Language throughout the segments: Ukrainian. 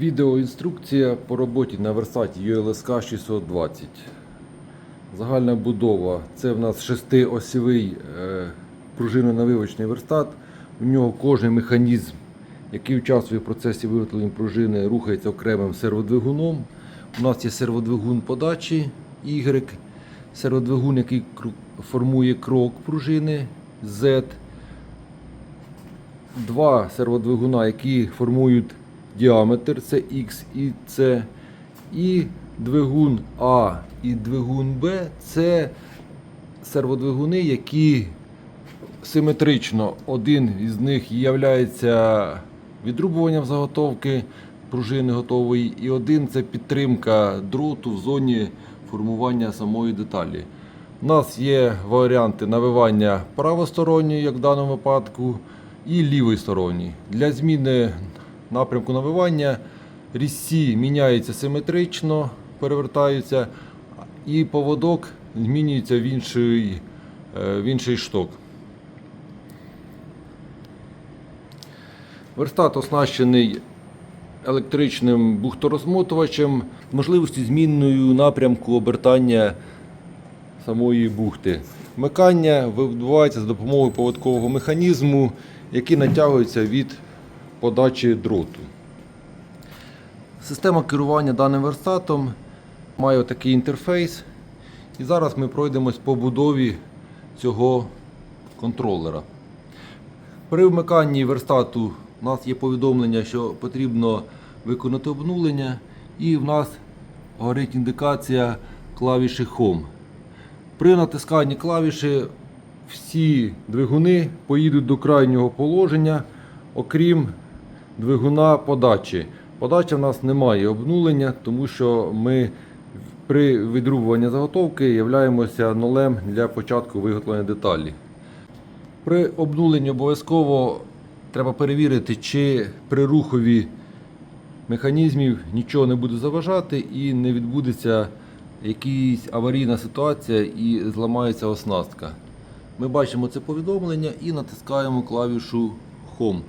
Відеоінструкція по роботі на верстаті ULSK 620. Загальна будова. Це в нас шестиосівий е, пружинонавивочний верстат. У нього кожен механізм, який участвує в процесі виготовлення пружини, рухається окремим серводвигуном. У нас є серводвигун подачі Y, серводвигун, який формує крок пружини Z, два серводвигуна, які формують діаметр, це X і C, і двигун А і двигун Б це серводвигуни, які симетрично один із них є відрубуванням заготовки пружини готової, і один це підтримка дроту в зоні формування самої деталі. У нас є варіанти навивання правосторонньої, як в даному випадку, і лівосторонньої. Для зміни напрямку навивання різці міняються симетрично, перевертаються, і поводок змінюється в інший, е, в інший шток. Верстат оснащений електричним бухторозмотувачем, можливістю змінною напрямку обертання самої бухти. Вмикання відбувається за допомогою поводкового механізму, який натягується від подачі дроту. Система керування даним верстатом має такий інтерфейс. І зараз ми пройдемось по будові цього контролера. При вмиканні верстату у нас є повідомлення, що потрібно виконати обнулення, і в нас горить індикація клавіші Home. При натисканні клавіші всі двигуни поїдуть до крайнього положення, окрім двигуна подачі. Подача в нас немає обнулення, тому що ми при відрубуванні заготовки являємося нолем для початку виготовлення деталі. При обнуленні обов'язково треба перевірити, чи при рухові механізмів нічого не буде заважати і не відбудеться якась аварійна ситуація і зламається оснастка. Ми бачимо це повідомлення і натискаємо клавішу Home.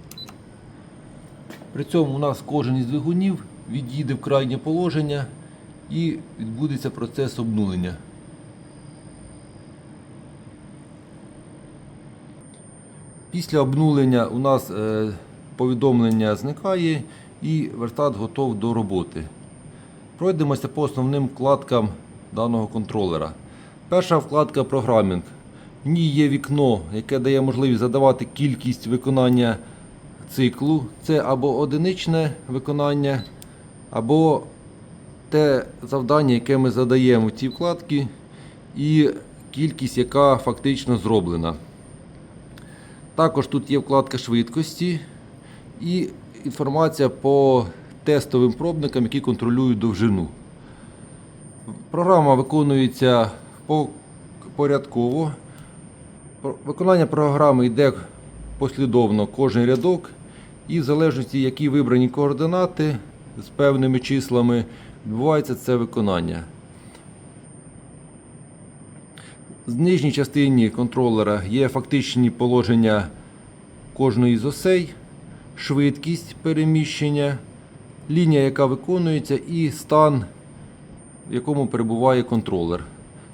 При цьому у нас кожен із двигунів відійде в крайнє положення і відбудеться процес обнулення. Після обнулення у нас е, повідомлення зникає і верстат готов до роботи. Пройдемося по основним вкладкам даного контролера. Перша вкладка програмінг. В ній є вікно, яке дає можливість задавати кількість виконання циклу. Це або одиничне виконання, або те завдання, яке ми задаємо в ці вкладки, і кількість, яка фактично зроблена. Також тут є вкладка швидкості і інформація по тестовим пробникам, які контролюють довжину. Програма виконується порядково. Виконання програми йде послідовно кожен рядок, і в залежності, які вибрані координати з певними числами, відбувається це виконання. В нижній частині контролера є фактичні положення кожної з осей, швидкість переміщення, лінія, яка виконується, і стан, в якому перебуває контролер.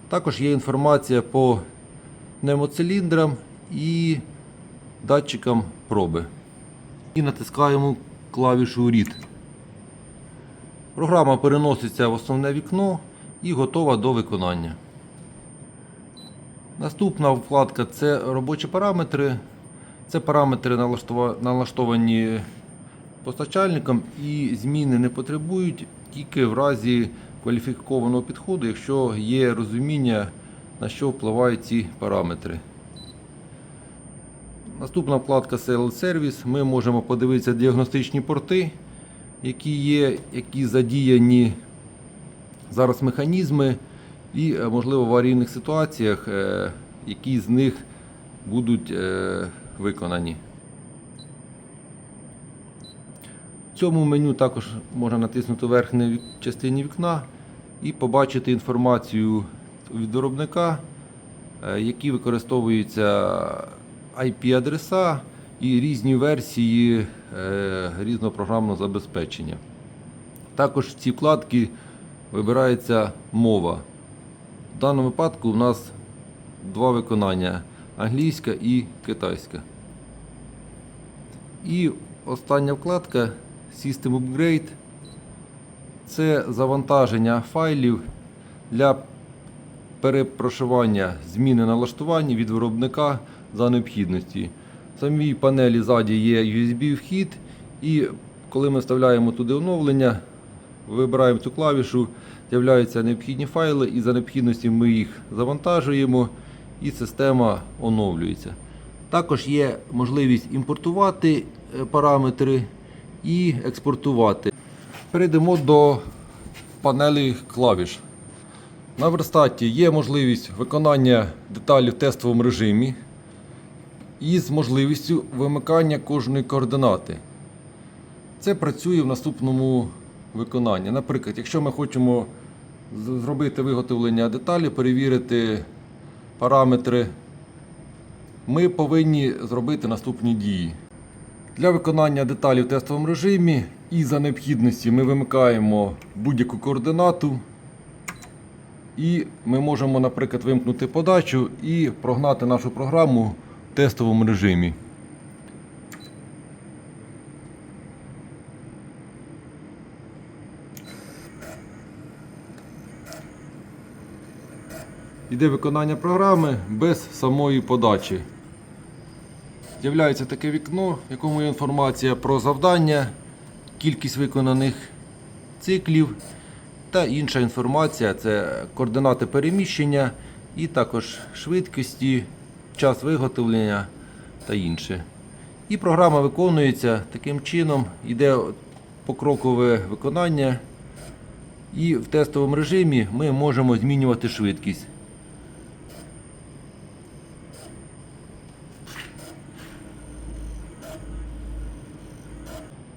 Також є інформація по пневмоциліндрам і датчикам проби. І натискаємо клавішу Read. Програма переноситься в основне вікно і готова до виконання. Наступна вкладка це робочі параметри. Це параметри налаштовані постачальником і зміни не потребують тільки в разі кваліфікованого підходу, якщо є розуміння, на що впливають ці параметри. Наступна вкладка Sales Service. Ми можемо подивитися діагностичні порти, які є, які задіяні зараз механізми, і, е, можливо, в аварійних ситуаціях, е, які з них будуть е, виконані. В цьому меню також можна натиснути в верхній частині вікна і побачити інформацію від виробника, які використовуються IP-адреса і різні версії е, різного програмного забезпечення. Також в ці вкладки вибирається мова. В даному випадку у нас два виконання англійська і китайська. І остання вкладка System Upgrade це завантаження файлів для перепрошивання зміни налаштувань від виробника за необхідності. В самій панелі ззаді є USB вхід, і коли ми вставляємо туди оновлення, вибираємо цю клавішу, з'являються необхідні файли, і за необхідності ми їх завантажуємо, і система оновлюється. Також є можливість імпортувати е, параметри і експортувати. Перейдемо до панелі клавіш. На верстаті є можливість виконання деталі в тестовому режимі із можливістю вимикання кожної координати. Це працює в наступному виконанні. Наприклад, якщо ми хочемо зробити виготовлення деталі, перевірити параметри, ми повинні зробити наступні дії. Для виконання деталі в тестовому режимі і за необхідності ми вимикаємо будь-яку координату. І ми можемо, наприклад, вимкнути подачу і прогнати нашу програму тестовому режимі. Іде виконання програми без самої подачі. З'являється таке вікно, в якому є інформація про завдання, кількість виконаних циклів та інша інформація це координати переміщення і також швидкості, час виготовлення та інше. І програма виконується таким чином, йде покрокове виконання. І в тестовому режимі ми можемо змінювати швидкість.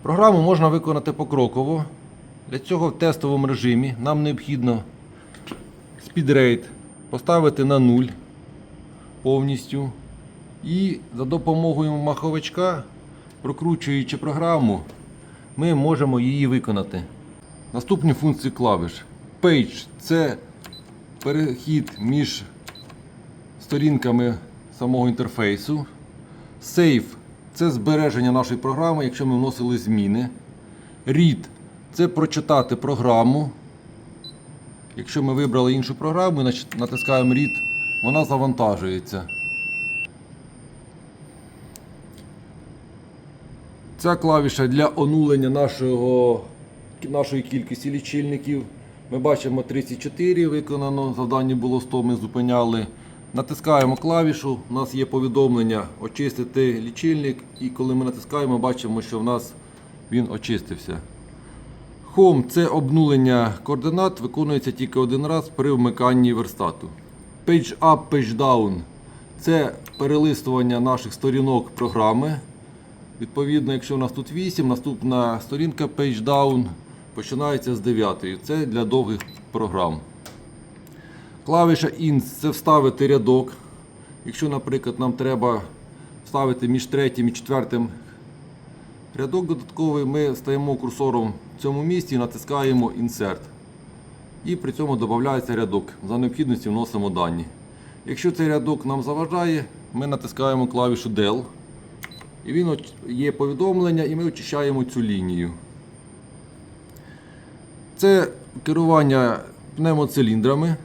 Програму можна виконати покроково. Для цього в тестовому режимі нам необхідно спідрейт поставити на 0 повністю. І за допомогою маховичка, прокручуючи програму, ми можемо її виконати. Наступні функції клавіш. Page це перехід між сторінками самого інтерфейсу. Save це збереження нашої програми, якщо ми вносили зміни. Read це прочитати програму. Якщо ми вибрали іншу програму натискаємо Read, вона завантажується. Ця клавіша для онулення нашого, нашої кількості лічильників. Ми бачимо 34 виконано, завдання було 100, ми зупиняли. Натискаємо клавішу, у нас є повідомлення очистити лічильник, і коли ми натискаємо, бачимо, що в нас він очистився. Home це обнулення координат, виконується тільки один раз при вмиканні верстату. Page up, page down це перелистування наших сторінок програми. Відповідно, якщо у нас тут 8, наступна сторінка Page Down починається з 9. Це для довгих програм. Клавіша INS це вставити рядок. Якщо, наприклад, нам треба вставити між третім і четвертим рядок додатковий, ми стаємо курсором в цьому місці і натискаємо Insert. І при цьому додається рядок. За необхідністю вносимо дані. Якщо цей рядок нам заважає, ми натискаємо клавішу Del. І він є повідомлення, і ми очищаємо цю лінію. Це керування пневмоциліндрами.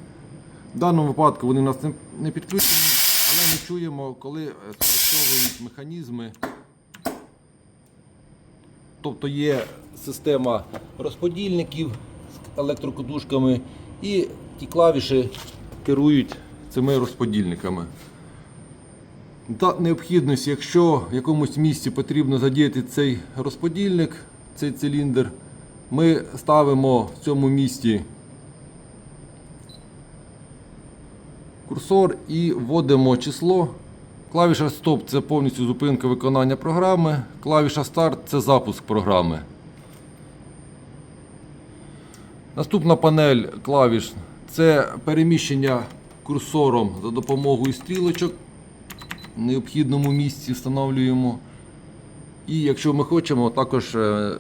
В даному випадку вони у нас не- підключені, але ми чуємо, коли е, спрацьовують механізми. Тобто є система розподільників електрокодушками, і ті клавіші керують цими розподільниками. Та необхідність, якщо в якомусь місці потрібно задіяти цей розподільник, цей циліндр, ми ставимо в цьому місці курсор і вводимо число. Клавіша Стоп це повністю зупинка виконання програми. Клавіша Старт це запуск програми. Наступна панель клавіш це переміщення курсором за допомогою стрілочок. В необхідному місці встановлюємо. І якщо ми хочемо, також е,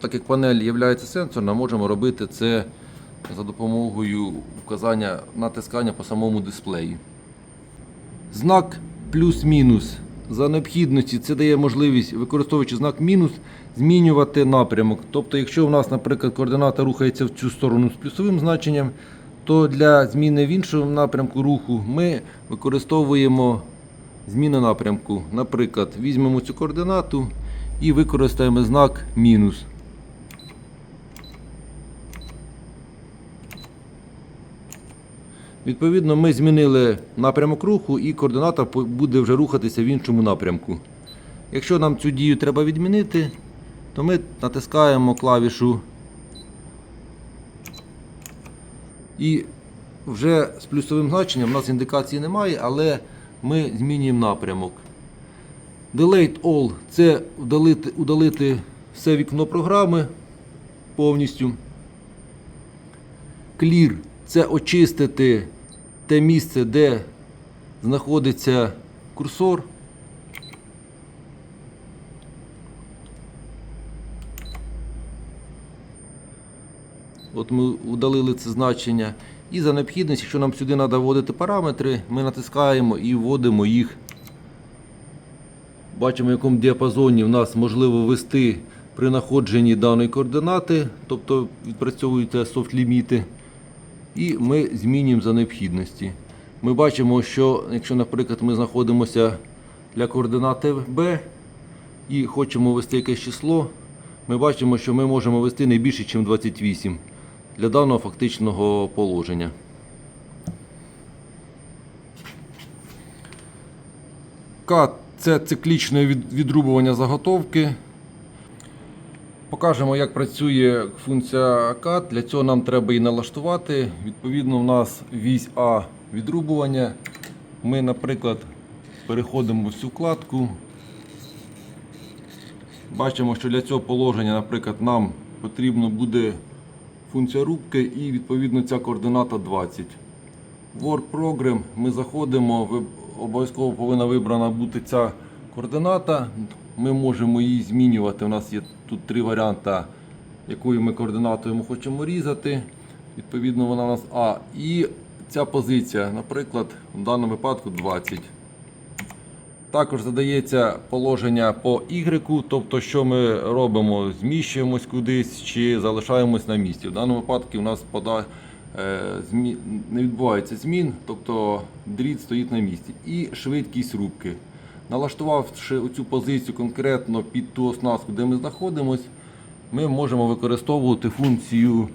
так як панель є сенсорна, можемо робити це за допомогою вказання натискання по самому дисплеї. Знак плюс-мінус. За необхідності це дає можливість, використовуючи знак мінус, змінювати напрямок. Тобто, якщо у нас, наприклад, координата рухається в цю сторону з плюсовим значенням, то для зміни в іншому напрямку руху ми використовуємо зміну напрямку. Наприклад, візьмемо цю координату і використаємо знак мінус. Відповідно, ми змінили напрямок руху і координата буде вже рухатися в іншому напрямку. Якщо нам цю дію треба відмінити, то ми натискаємо клавішу і вже з плюсовим значенням у нас індикації немає, але ми змінюємо напрямок. Delete All це удалити, удалити все вікно програми повністю. Clear це очистити те місце, де знаходиться курсор. От ми удалили це значення. І за необхідність, якщо нам сюди треба вводити параметри, ми натискаємо і вводимо їх. Бачимо, в якому діапазоні в нас можливо ввести при знаходженні даної координати, тобто відпрацьовуються софт-ліміти. І ми змінюємо за необхідності. Ми бачимо, що якщо, наприклад, ми знаходимося для координати B і хочемо ввести якесь число, ми бачимо, що ми можемо ввести не більше, ніж 28 для даного фактичного положення. Кат це циклічне відрубування заготовки. Покажемо, як працює функція cut. Для цього нам треба її налаштувати. Відповідно, у нас вісь А відрубування. Ми, наприклад, переходимо в цю вкладку. Бачимо, що для цього положення, наприклад, нам потрібно буде функція рубки і відповідно ця координата 20. Work Program ми заходимо, обов'язково повинна вибрана бути ця координата. Ми можемо її змінювати. У нас є тут три варіанти, якою ми координатою ми хочемо різати. Відповідно, вона у нас А. І ця позиція, наприклад, в даному випадку 20. Також задається положення по Y, тобто, що ми робимо, зміщуємось кудись чи залишаємось на місці. В даному випадку у нас пода... е, не відбувається змін, тобто дріт стоїть на місці. І швидкість рубки. Налаштувавши цю позицію конкретно під ту оснастку, де ми знаходимося, ми можемо використовувати функцію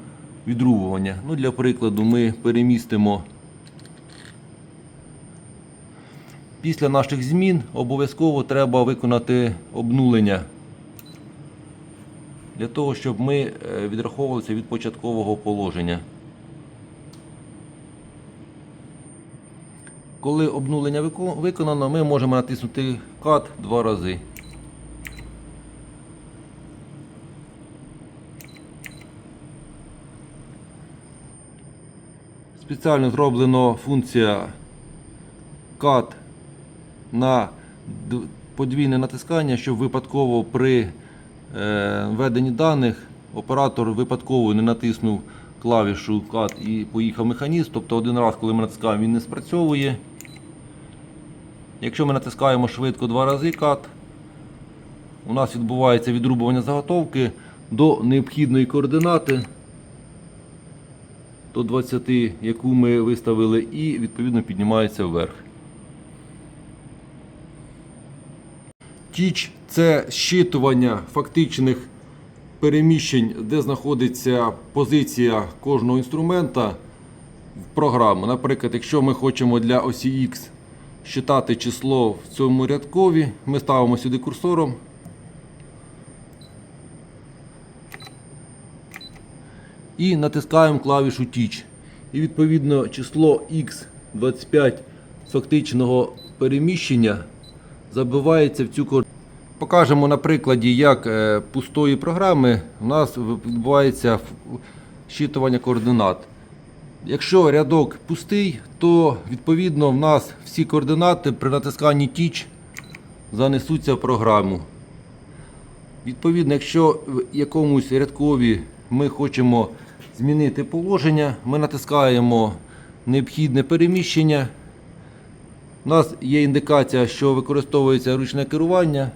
відрубування. Ну, для прикладу, ми перемістимо Після наших змін обов'язково треба виконати обнулення для того, щоб ми е, відраховувалися від початкового положення. Коли обнулення виконано, ми можемо натиснути кат два рази. Спеціально зроблено функція кат на подвійне натискання, щоб випадково при е, введенні даних оператор випадково не натиснув клавішу cut і поїхав механізм. Тобто один раз, коли ми натискаємо, він не спрацьовує. Якщо ми натискаємо швидко два рази cut, у нас відбувається відрубування заготовки до необхідної координати до 20, яку ми виставили, і відповідно піднімається вверх. Тіч це щитування фактичних переміщень, де знаходиться позиція кожного інструмента в програму. Наприклад, якщо ми хочемо для осі X считати число в цьому рядкові, ми ставимо сюди курсором. І натискаємо клавішу Teach. І відповідно число X25 фактичного переміщення забивається в цю координату. Покажемо на прикладі, як е, пустої програми у нас відбувається щитування координат. Якщо рядок пустий, то відповідно в нас всі координати при натисканні Teach занесуться в програму. Відповідно, якщо в якомусь рядкові ми хочемо змінити положення, ми натискаємо необхідне переміщення. У нас є індикація, що використовується ручне керування.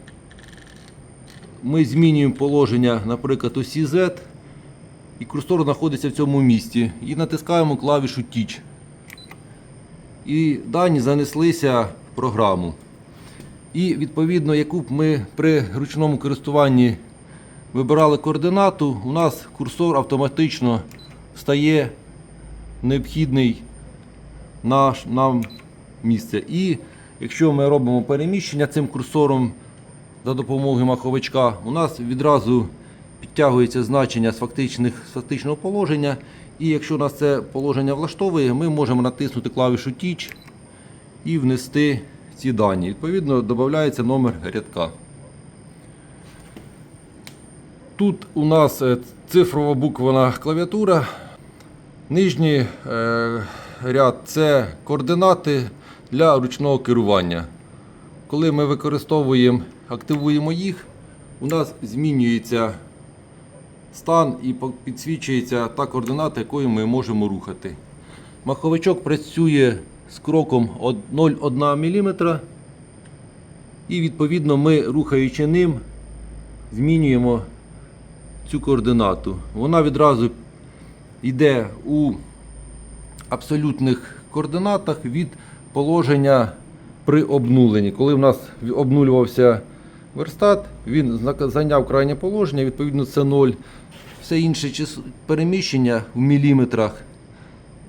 Ми змінюємо положення, наприклад, осі Z, і курсор знаходиться в цьому місці. І натискаємо клавішу Teach. І дані занеслися в програму. І відповідно, яку б ми при ручному користуванні вибирали координату, у нас курсор автоматично стає необхідний наш нам місце. І якщо ми робимо переміщення цим курсором за допомогою маховичка, у нас відразу підтягується значення з, фактичних, з фактичного положення. І якщо нас це положення влаштовує, ми можемо натиснути клавішу Teach і внести ці дані. Відповідно, додається номер рядка. Тут у нас е, цифрова буквена клавіатура. Нижній е, ряд це координати для ручного керування. Коли ми використовуємо, активуємо їх, у нас змінюється стан і підсвічується та координата, якою ми можемо рухати. Маховичок працює з кроком 0,1 мм. І відповідно ми, рухаючи ним, змінюємо цю координату. Вона відразу йде у абсолютних координатах від положення при обнуленні. Коли в нас обнулювався верстат, він зайняв крайнє положення, відповідно це 0. Все інше переміщення в міліметрах,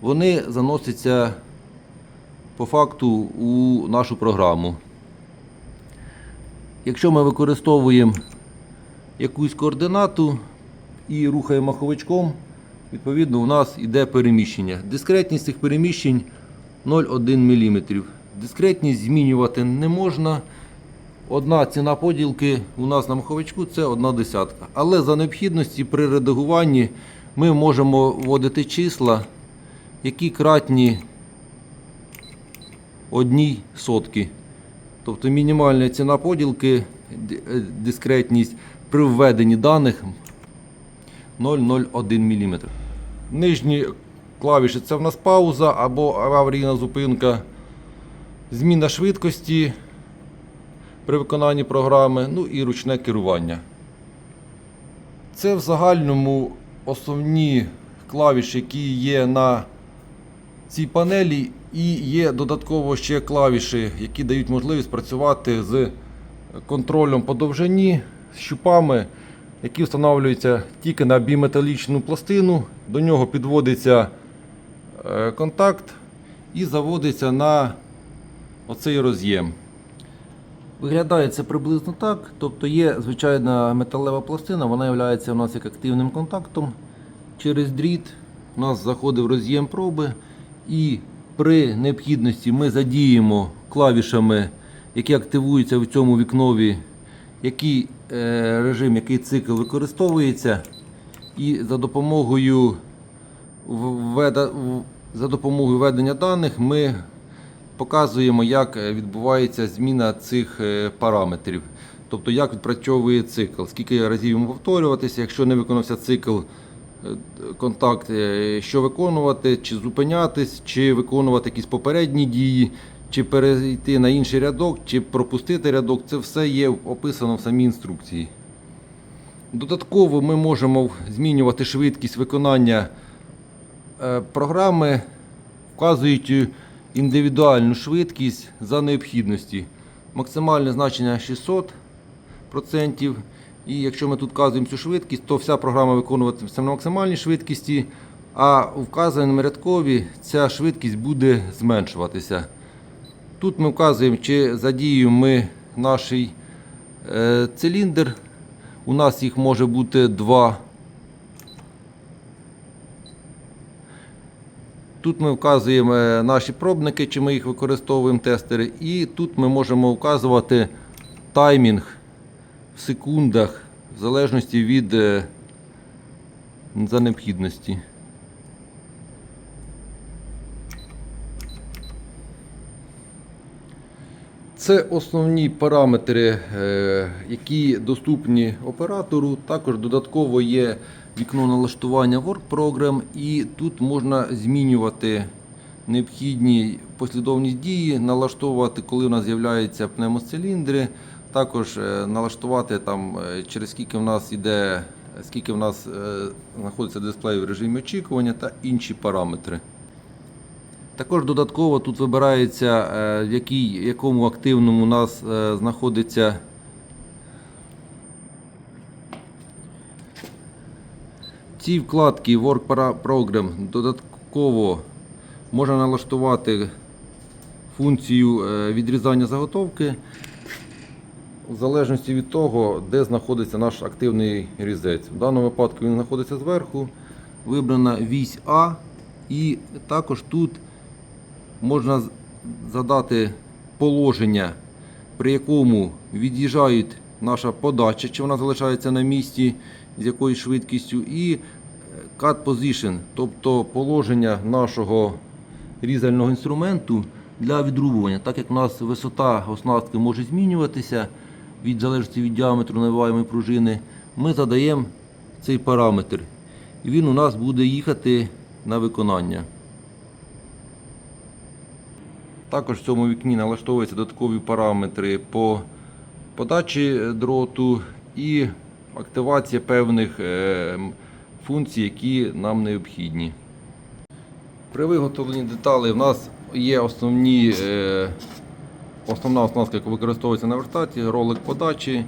вони заносяться по факту у нашу програму. Якщо ми використовуємо якусь координату і рухаємо маховичком, відповідно у нас йде переміщення. Дискретність цих переміщень 0,1 мм. Дискретність змінювати не можна. Одна ціна поділки у нас на маховичку це одна десятка. Але за необхідності при редагуванні ми можемо вводити числа, які кратні одній сотки. Тобто мінімальна ціна поділки, е, дискретність при введенні даних 0,01 мм. Нижні клавіші це в нас пауза або аварійна зупинка, зміна швидкості при виконанні програми, ну і ручне керування. Це в загальному основні клавіші, які є на цій панелі, і є додатково ще клавіші, які дають можливість працювати з контролем по довжині, з щупами, які встановлюються тільки на біметалічну пластину. До нього підводиться е, контакт і заводиться на оцей роз'єм. Виглядає це приблизно так. Тобто є звичайна металева пластина, вона є у нас як активним контактом. Через дріт у нас заходить в роз'єм проби, і при необхідності ми задіємо клавішами, які активуються в цьому вікнові, який е, режим, який цикл використовується. І за допомогою введа- за допомогою введення даних ми показуємо, як е, відбувається зміна цих е, параметрів. Тобто, як відпрацьовує цикл, скільки разів йому повторюватися, якщо не виконався цикл, е, контакт, що виконувати, чи зупинятись, чи виконувати якісь попередні дії, чи перейти на інший рядок, чи пропустити рядок. Це все є описано в самій інструкції. Додатково ми можемо змінювати швидкість виконання програми, вказуючи індивідуальну швидкість за необхідності. Максимальне значення 600%. І якщо ми тут вказуємо цю швидкість, то вся програма виконуватиметься на максимальній швидкості, а у вказаному рядкові ця швидкість буде зменшуватися. Тут ми вказуємо, чи задіюємо ми наш е, циліндр. У нас їх може бути два. Тут ми вказуємо е, наші пробники, чи ми їх використовуємо тестери. І тут ми можемо вказувати таймінг в секундах, в залежності від е, за необхідності. Це основні параметри, е, які доступні оператору. Також додатково є вікно налаштування Work Program, і тут можна змінювати необхідні послідовність дії, налаштовувати, коли у нас з'являються пневмоциліндри, також е, налаштувати там, е, через скільки в нас іде, скільки в нас е, знаходиться дисплей в режимі очікування та інші параметри. Також додатково тут вибирається, в якій, якому активному у нас знаходиться ці вкладки Work Program додатково можна налаштувати функцію е, відрізання заготовки в залежності від того, де знаходиться наш активний різець. В даному випадку він знаходиться зверху, вибрана вісь А, і також тут можна задати положення, при якому від'їжджають наша подача, чи вона залишається на місці, з якоюсь швидкістю, і cut position, тобто положення нашого різального інструменту для відрубування. Так як у нас висота оснастки може змінюватися від залежності від діаметру навиваємої пружини, ми задаємо цей параметр. І він у нас буде їхати на виконання. Також в цьому вікні налаштовуються додаткові параметри по подачі дроту і активація певних м, функцій, які нам необхідні. При виготовленні деталей в нас є основні, е, основна оснастка, яка використовується на верстаті, ролик подачі.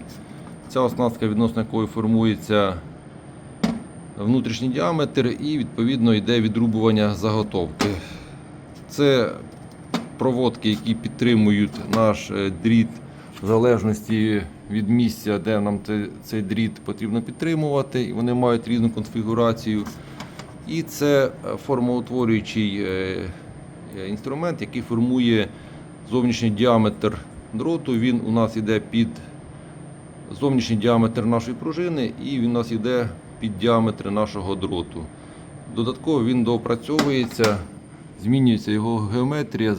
Ця оснастка, відносно якої формується внутрішній діаметр і відповідно йде відрубування заготовки. Це проводки, які підтримують наш е, дріт в залежності від місця, де нам цей дріт потрібно підтримувати. І Вони мають різну конфігурацію. І це е, формоутворюючий е, е, інструмент, який формує зовнішній діаметр дроту. Він у нас йде під зовнішній діаметр нашої пружини, і він у нас йде під діаметр нашого дроту. Додатково він доопрацьовується, змінюється його геометрія,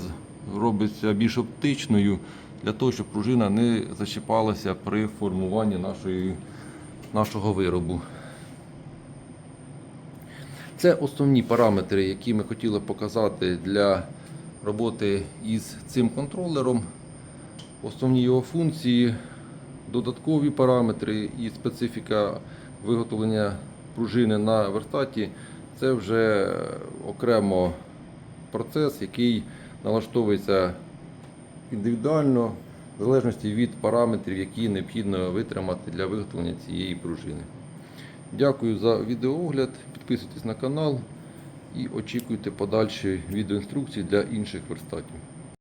робиться більш оптичною для того, щоб пружина не зачіпалася при формуванні нашої, нашого виробу. Це основні параметри, які ми хотіли показати для роботи із цим контролером. Основні його функції, додаткові параметри і специфіка виготовлення пружини на вертаті це вже окремо процес, який налаштовується індивідуально в залежності від параметрів, які необхідно витримати для виготовлення цієї пружини. Дякую за відеоогляд. Підписуйтесь на канал і очікуйте подальші відеоінструкції для інших верстатів.